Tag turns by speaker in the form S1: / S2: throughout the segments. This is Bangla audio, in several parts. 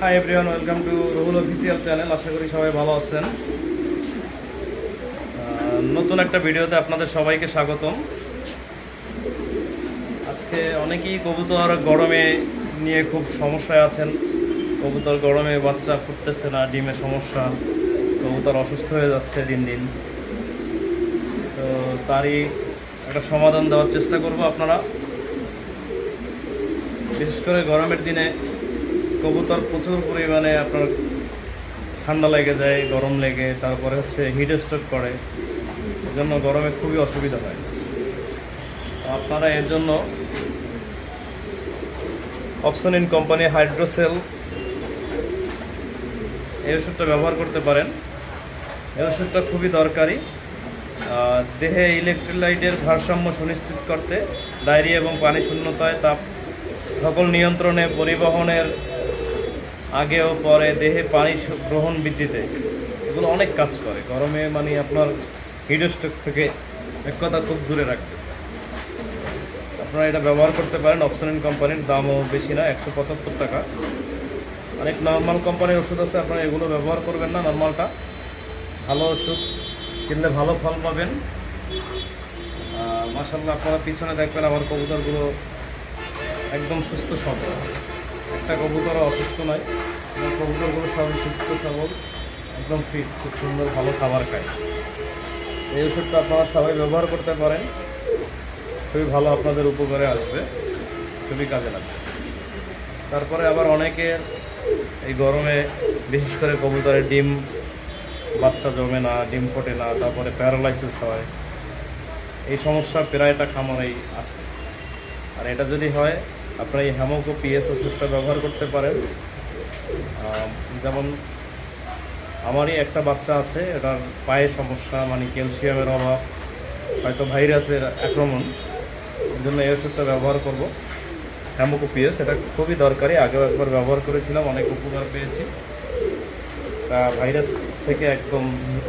S1: Hi everyone welcome to Ruhul official channel আশা করি সবাই ভালো আছেন। নতুন একটা ভিডিওতে আপনাদের সবাইকে স্বাগতম। আজকে অনেকেই কবুতর গরমে নিয়ে খুব সমস্যায় আছেন। কবুতর গরমে বাচ্চা ফুটতেছে না, ডিমে সমস্যা। কবুতর অসুস্থ হয়ে যাচ্ছে দিন দিন। তো তারই একটা সমাধান দেওয়ার চেষ্টা করব আপনারা। বিশেষ করে গরমের দিনে কবুতর প্রচুর পরিমাণে আপনার ঠান্ডা লেগে যায়, গরম লেগে, তারপরে হচ্ছে হিট স্ট্রোক করে, এজন্য গরমে খুবই অসুবিধা হয়। আপনারা এর জন্য অপশন ইন কোম্পানি হাইড্রোসেল এই ওষুধটা ব্যবহার করতে পারেন। এই ওষুধটা খুবই দরকারি। দেহে ইলেকট্রোলাইটের ভারসাম্য সুনিশ্চিত করতে, ডায়রিয়া এবং পানি শূন্যতায় তাপ সকল নিয়ন্ত্রণে, পরিবহনের আগে ও পরে দেহে পানি গ্রহণ বৃদ্ধিতে। এগুলো অনেক কাজ করে। গরমে মানে আপনার হিডস্ট্রোক থেকে এক কথা খুব দূরে রাখবে আপনারা এটা ব্যবহার করতে পারেন। অপশন কোম্পানির দামও বেশি না, একশো পঁচাত্তর টাকা। অনেক নর্মাল কোম্পানির ওষুধ আছে, আপনারা এগুলো ব্যবহার করবেন না নর্মালটা ভালো ওষুধ কিনলে ভালো ফল পাবেন। মাসাল্লাহ আপনারা পিছনে দেখবেন, আমার কবুতরগুলো একদম সুস্থ সবল। একটা কবুতরও অসুস্থ নয় আমার কবুতরগুলো সবই সুস্থ, সবল, একদম ফিট খুব সুন্দর, ভালো খাবার খায়। এই ওষুধটা আপনারা সবাই ব্যবহার করতে পারেন। খুবই ভালো আপনাদের উপকারে আসবে। খুবই কাজে লাগবে। তারপরে আবার অনেকে এই গরমে বিশেষ করে কবুতরের ডিম, বাচ্চা জমে না, ডিম ফোটে না, তারপরে প্যারালাইসিস হয়। এই সমস্যা প্রায়টা খামারেই আছে। আর এটা যদি হয় আপনারা এই হ্যামোকো পিএস ওষুধটা ব্যবহার করতে পারেন। যেমন আমারই একটা বাচ্চা আছে, এটার পায়ে সমস্যা মানে ক্যালসিয়ামের অভাব, হয়তো ভাইরাসের আক্রমণ জন্য এই ওষুধটা ব্যবহার করব। হ্যামোকো পিএস এটা খুবই দরকারি। আগেও একবার ব্যবহার করেছিলাম, অনেক উপকার পেয়েছি। তা ভাইরাস থেকে একদম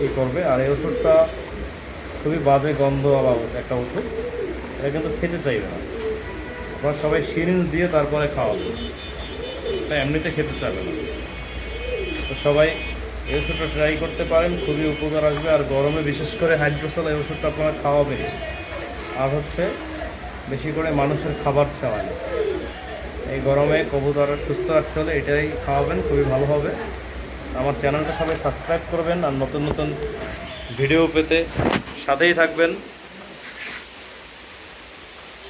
S1: ই করবে। আর এই ওষুধটা খুবই বাজে গন্ধওয়ালা একটা ওষুধ। এটা কিন্তু খেতে চাইবে না। আপনারা সবাই সিরিঞ্জ দিয়ে তারপরে খাওয়াবে তাই এমনিতে খেতে চাবে না। তো সবাই এই ওষুধটা ট্রাই করতে পারেন, খুবই উপকার আসবে। আর গরমে বিশেষ করে হাইড্রোসেল এই ওষুধটা আপনারা খাওয়াবেন। আর হচ্ছে বেশি করে মানুষের খাবার খাওয়ান এই গরমে কবুতর সুস্থ রাখতে হলে এটাই খাওয়াবেন, খুবই ভালো হবে। আমার চ্যানেলটা সবাই সাবস্ক্রাইব করবেন আর নতুন নতুন ভিডিও পেতে সাথেই থাকবেন।